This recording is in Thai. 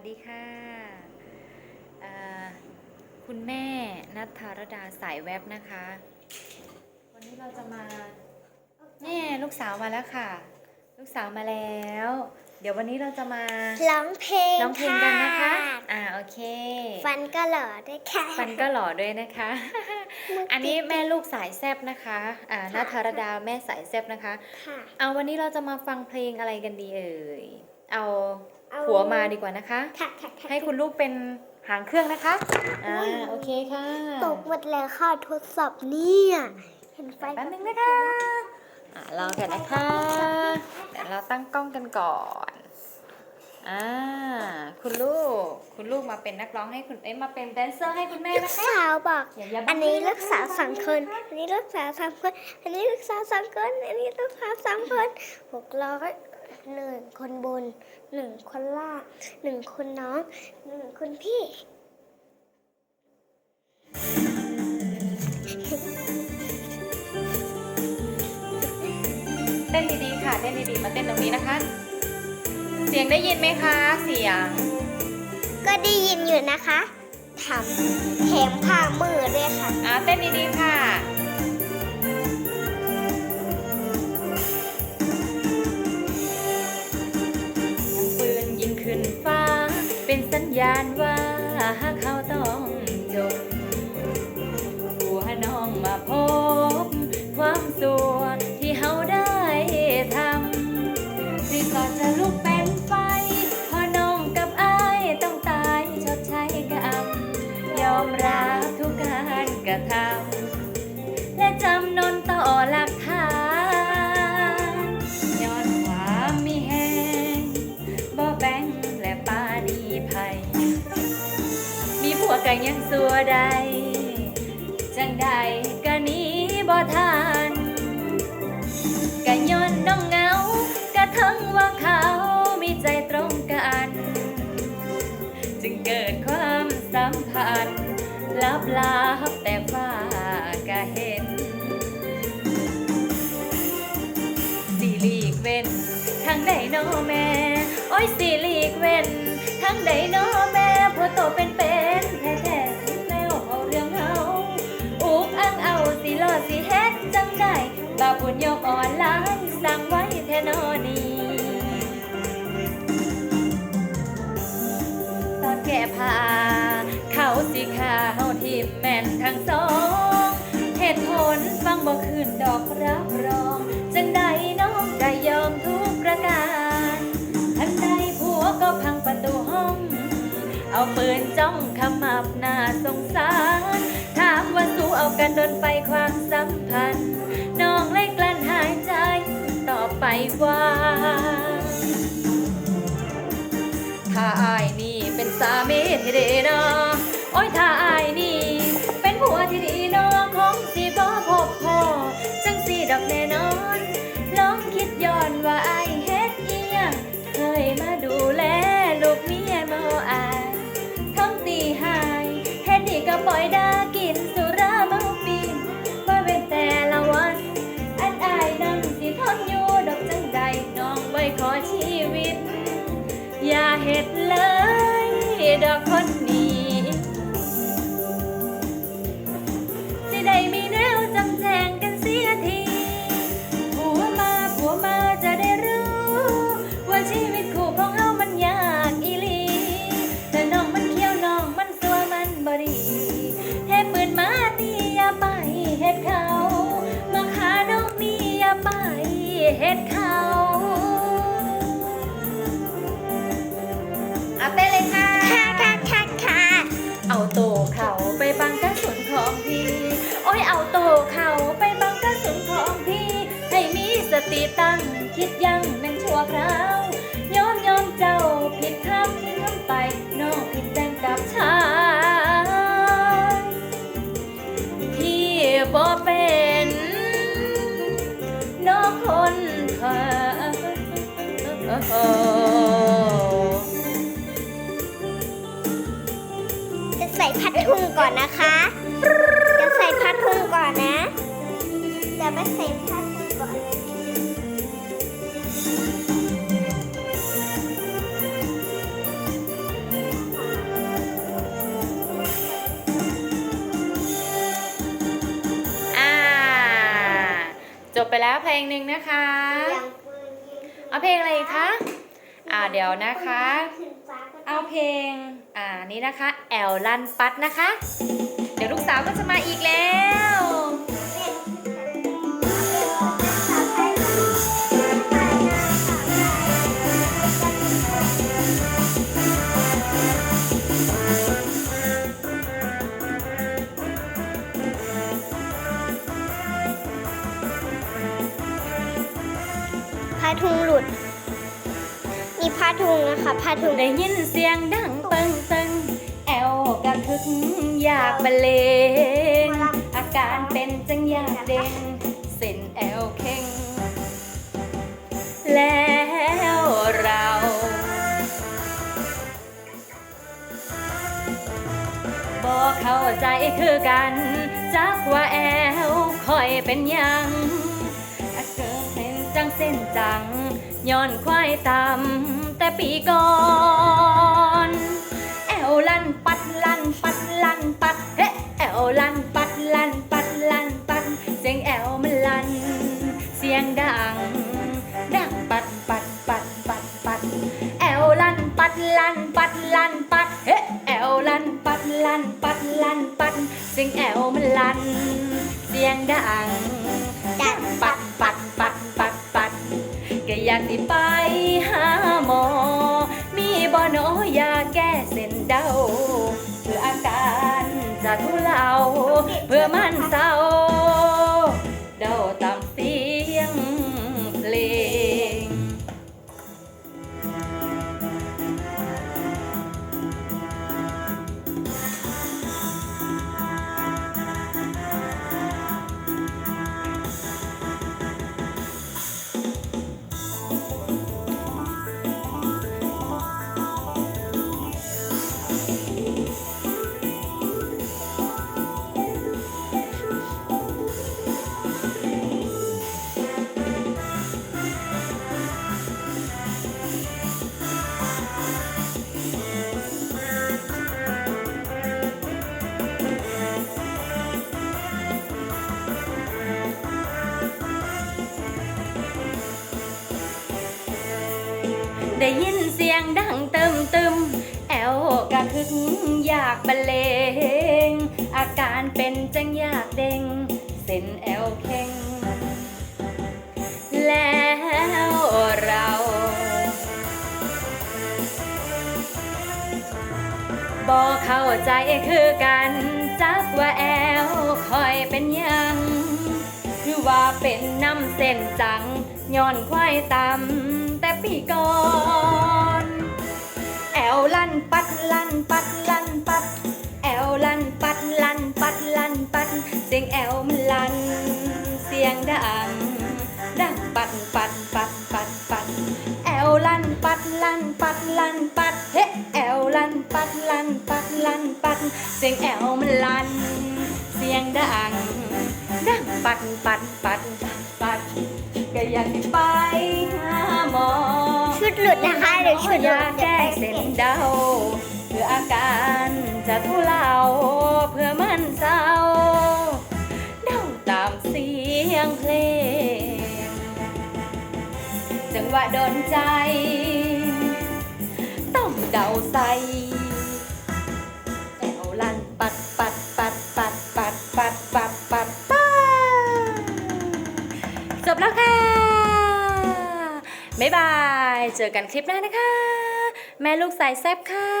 วัสดีค่ะเอ่อคุณแม่นัทธารดาสายแวบนะคะ วันนี้เราจะมานี่ลูกสาวมาแล้วค่ะ ลูกสาวมาแล้ว เดี๋ยววันนี้เราจะมาร้องเพลงร้องเพลงกันนะคะ อ่าโอเค ฟันก็หล่อด้วยค่ะ ฟันก็หล่อด้วยนะคะ อันนี้แม่ลูกสายแซบนะคะ อ่านัทธารดาแม่สายแซบนะคะค่ะเอาวันนี้เราจะมาฟังเพลงอะไรกันดีเอ่ย เอาเอา หัวมาดีกว่านะคะ ค่ะค่ะค่ะให้คุณลูกเป็นหางเครื่องนะคะ อ่า โอเคค่ะตกหมดแล้วค่ะทดสอบเนี่ยเห็นไฟแป๊บนึงนะคะ อ่ารอกันนะคะเดี๋ยวเราตั้งกล้องกันก่อน อ่า คุณลูก คุณลูกมาเป็นนักร้องให้คุณ เอ้ยมาเป็นแดนเซอร์ให้คุณแม่ลูกนะคะสาวบอก อย่าอย่าบังอันนี้เลยนะคะลูกสาวสองคน อันนี้ลูกสาวสามคน อันนี้ลูกสาวสองคน อันนี้ลูกสาวสามคนหกร้อย หนึ่งคนบนหนึ่งคนล่างหนึ่งคนน้องหนึ่งคนพี่เต้นดีๆค่ะเต้นดีๆมาเต้นตรงนี้นะคะ เสียงได้ยินไหมคะ เสียง ก็ได้ยินอยู่นะคะทำแถมผ่ามือด้วยค่ะอ่าเต้นดีๆค่ะ กันยังสัวใด จังใดก็หนี้บ่ทันก็ย้อนน้องเงากะทั้งว่าเขามีใจตรงกัน จึงเกิดความสัมพันธ์ลับลับแต่ฟ้าก็เห็นสิลีกเว้นทั้งใดโนอแม่ โอ้ยสิลีกเว้นทั้งใดโนอแม่พอ บุญยกอ่อนล้านสั่งไว้แทนอนีตอนแก่ผ้าเขาสิขาเฮาทิมแม่นทั้งสองเหตุผลฟังบ่คืนดอกรับรอง จังใดน้องก็ยอมทุกประการทันใดผัวก็พังประตูห้อง เอาปืนจ้องขมับหน้าสงสารากว่าสู้เอากันโดนไปความสัมพันธ์ น้องเลยกลั้นหายใจ ต่อไปว่า ถ้าอายนี่เป็นสามีที่ดีเนาะโอ้ยถ้า เห็ดเลยดอกคนนี้สิได้มีแนวจำแจงกันเสียทีผัวมาผัวมาจะได้รู้ ว่าชีวิตคู่ของเฮามันยากอีหลีแต่น้องมันเขี้ยวน้องมันสัวมันบดีเฮ็ดปืนมาตีอย่าไปเฮ็ดเขา มาขาน้องนี่อย่าไปเฮ็ดเขา อาเต้เลยค่ะ ค่ะค่ะค่ะค่ะเอาโตเขาไปบังกระสุนของพี่ โอ้ยเอาโตเขาไปบังกระสุนของพี่ ให้มีสติตั้งคิดยังแม่นชั่วคราวยอมยอมเจ้าผิดคำที่ทำไปน้องผิดแต่งกับชายที่บ่เป็นน้องคนเธอ ถุงก่อนนะคะ จะใส่ผ้าทุงก่อนนะ จะไปใส่ผ้าทุงก่อนอ่า จบไปแล้วเพลงหนึ่งนะคะ เอาเพลงอะไรคะ อ่าเดี๋ยวนะคะ เอาเพลง อ่า นี้นะคะ แอลลันปัดนะคะ เดี๋ยวลูกสาวก็จะมาอีกแล้ว ถุงนะคะผ้าถุงได้ยินเสียงดังเปิงตึงแอลกระทึกอยากบรรเลงอาการเป็นจังอยากเด้งเส้นแอลเข่งแล้วเราบอกเข้าใจคือกันจักว่าแอลคอยเป็นยังอาเกิดเป็นจังเส้นจังย้อนควายตำ แต่ปีก่อนแอวลันปัดลันปัดลันปัดเฮ้แอวลันปัดลันปัดลันปัด เสียงแอวมันลัน เสียงดัง ดังปัดปัดปัดปัดปัดแอวลันปัดลันปัดลันปัดเฮ้แอวลันปัดลันปัดลันปัด เสียงแอวมันลัน เสียงดัง ดังปัดปัดปัดปัดปัดก็อยากสิไปหา น้อยาแก้เส้นเดา เพื่ออาการจะทุเลาเพื่อมันเศร้า ได้ยินเสียงดังเตึมตึมแอวกระคึกอยากบรรเลง อาการเป็นจังอยากเด้งเส้นแอวเข่งแล้วเราบอกเข้าใจคือกันจักว่าแอวคอยเป็นยัง คือว่าเป็นน้ำเส้นจังย้อนควายตำ แต่ปีก่อน แอวลันปัดลันปัดลันปัด แอวลันปัดลันปัดลันปัด เสียงแอวมันลันเสียงดัง ดังปัดปัดปัดปัดปัด แอวลันปัดลันปัดลันปัด เฮ้แอวลันปัดลันปัดลันปัด เสียงแอวมันลันเสียงดัง ดังปัดปัดปัด ปัดปัดก็อยากสิไปหาหมอชุดหลุดนะคะหรือชุดหลุยาดแก้เส้นเดาเพื่ออาการจะทุเลาเพื่อมันเศร้าเดาตามเสียงเพลง จังหวะโดนใจ ต้องเดาใส่ายบาย เจอกันคลิปหน้านะคะ แม่ลูกสายแซบค่ะ